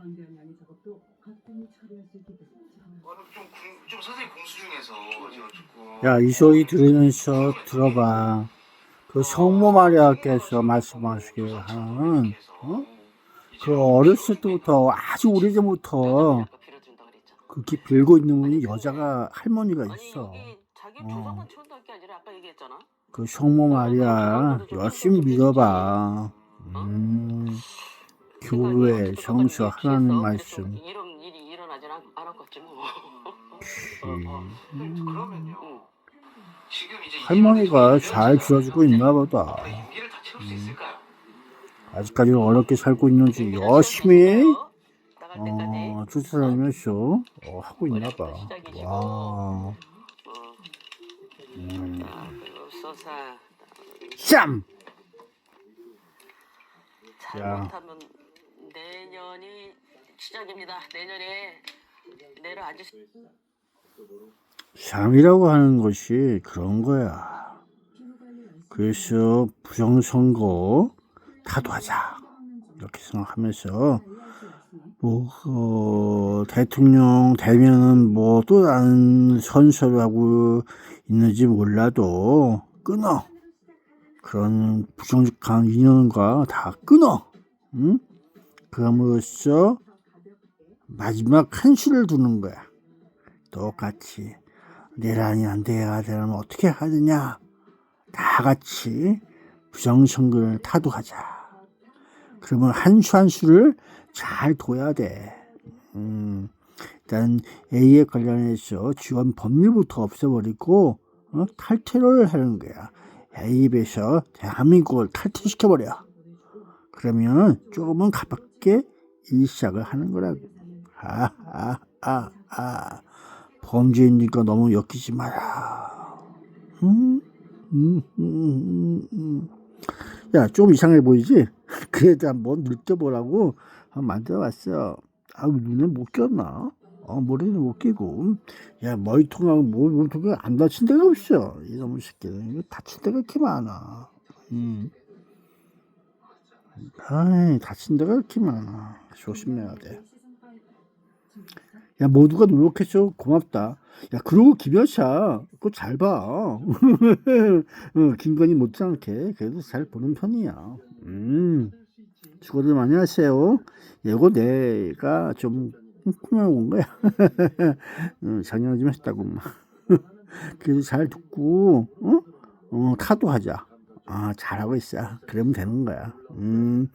방대한 작업도 가끔이 처리할 수 있기 때문이죠. 어, 좀, 공, 좀 선생님 공수 중에서 제가 조금 야, 이 소리 들으면 서 들어봐. 그 성모 마리아께서 말씀하시길 하는, 어? 그 어렸을 때부터 아주 오래전부터 그렇게 빌고 있는 분이 여자가 할머니가 아니 있어. 여기 자기 어. 조상만 채운다는 게 아니라 아까 얘기했잖아. 그 성모 마리아 열심히 믿어봐. 음, 교회, 성서, 하나님 말씀. 이런 일이 일어나진 않, 않았겠지 뭐. 음, 그러면요. 응. 지금 이제 할머니가 잘 들어주고 있나 보다. 다 임기를 다 채울 수 음. 있을까요? 아직까지는 어렵게 살고 있는지 열심히 나갈 때까지. 어, 어, 하고 있나 봐. 와. 어. 음. 쌈! 잘못하면 내년이 시작입니다. 내년에 내를 아주 쌈이라고 하는 것이 그런 거야. 그래서 부정선거 타도하자. 이렇게 생각하면서 뭐, 어, 대통령 되면은 뭐 또 다른 선서를 하고 있는지 몰라도 끊어. 그런 부정직한 인연과 다 끊어. 응? 그럼으로써 마지막 한 수를 두는 거야. 똑같이. 내란이 안 돼야 되면 어떻게 하느냐. 다 같이 부정선거를 타도하자. 그러면 한 수 한 수를 잘 둬야 돼. 음, 일단 A에 관련해서 지원 법률부터 없애버리고 어? 탈퇴를 하는 거야. A입에서 대한민국을 탈퇴시켜버려. 그러면 조금은 가볍게 이 시작을 하는 거라고. 아, 아, 아, 아. 범죄인이니까 너무 엮이지 마라. 음, 음, 음, 음, 음. 야, 좀 이상해 보이지? 그래도 한번 느껴보라고 만들어봤어. 아, 눈에 못 꼈나? 어, 머리는 못 끼고. 야, 머리통하고 뭐, 머리통이 안 다친 데가 없어. 이놈의. 이거 다친 데가 이렇게 많아. 음. 아이, 다친 데가 이렇게 많아. 조심해야 돼. 야, 모두가 노력했어. 고맙다. 야, 그러고 김여차, 그거 잘 봐. 어, 김건희 못지않게 그래도 잘 보는 편이야. 음, 수고들 많이 하세요. 이거 내가 좀 꾸며온 거야. 어, 작년에 좀 했다고. 막. 그래도 잘 듣고, 어? 어, 타도 하자. 아, 잘하고 있어. 그러면 되는 거야. 음,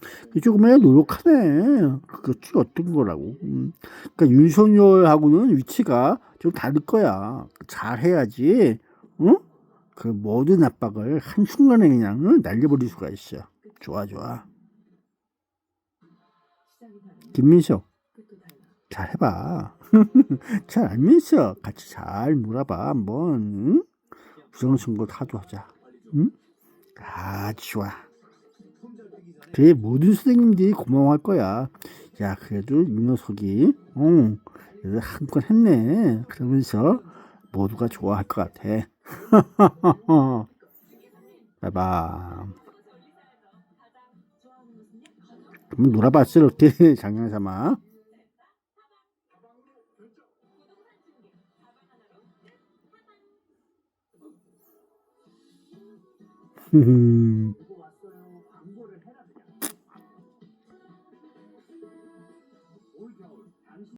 조금만 노력하네. 그것이 어떤 거라고. 음. 그러니까 윤석열하고는 위치가 좀 다를 거야. 잘해야지, 어? 그 모든 압박을 한순간에 그냥 어? 날려버릴 수가 있어. 좋아, 좋아. 김민석, 잘 해봐. 잘 알면서 같이 잘 놀아봐, 한번. 응? 부정선거 타도하자. 응? 아, 좋아. 그래, 모든 선생님들이 고마워할 거야. 야, 그래도 이 녀석이, 어, 그래도 한건 했네. 그러면서 모두가 좋아할 것 같아. 봐봐. 그럼 놀아봤어, 이렇게 장난 삼아. Mm-hmm.